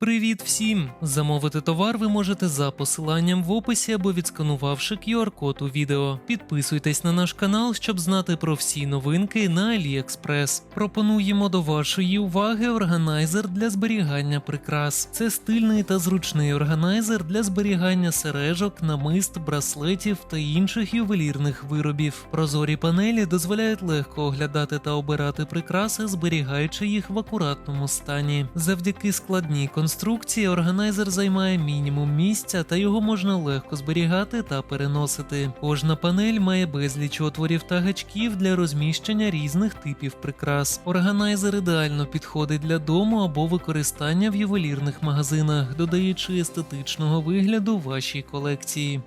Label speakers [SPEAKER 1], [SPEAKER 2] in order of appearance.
[SPEAKER 1] Привіт всім! Замовити товар ви можете за посиланням в описі або відсканувавши QR-код у відео. Підписуйтесь на наш канал, щоб знати про всі новинки на AliExpress. Пропонуємо до вашої уваги органайзер для зберігання прикрас. Це стильний та зручний органайзер для зберігання сережок, намист, браслетів та інших ювелірних виробів. Прозорі панелі дозволяють легко оглядати та обирати прикраси, зберігаючи їх в акуратному стані. Завдяки складній конструкції органайзер займає мінімум місця та його можна легко зберігати та переносити. Кожна панель має безліч отворів та гачків для розміщення різних типів прикрас. Органайзер ідеально підходить для дому або використання в ювелірних магазинах, додаючи естетичного вигляду вашій колекції.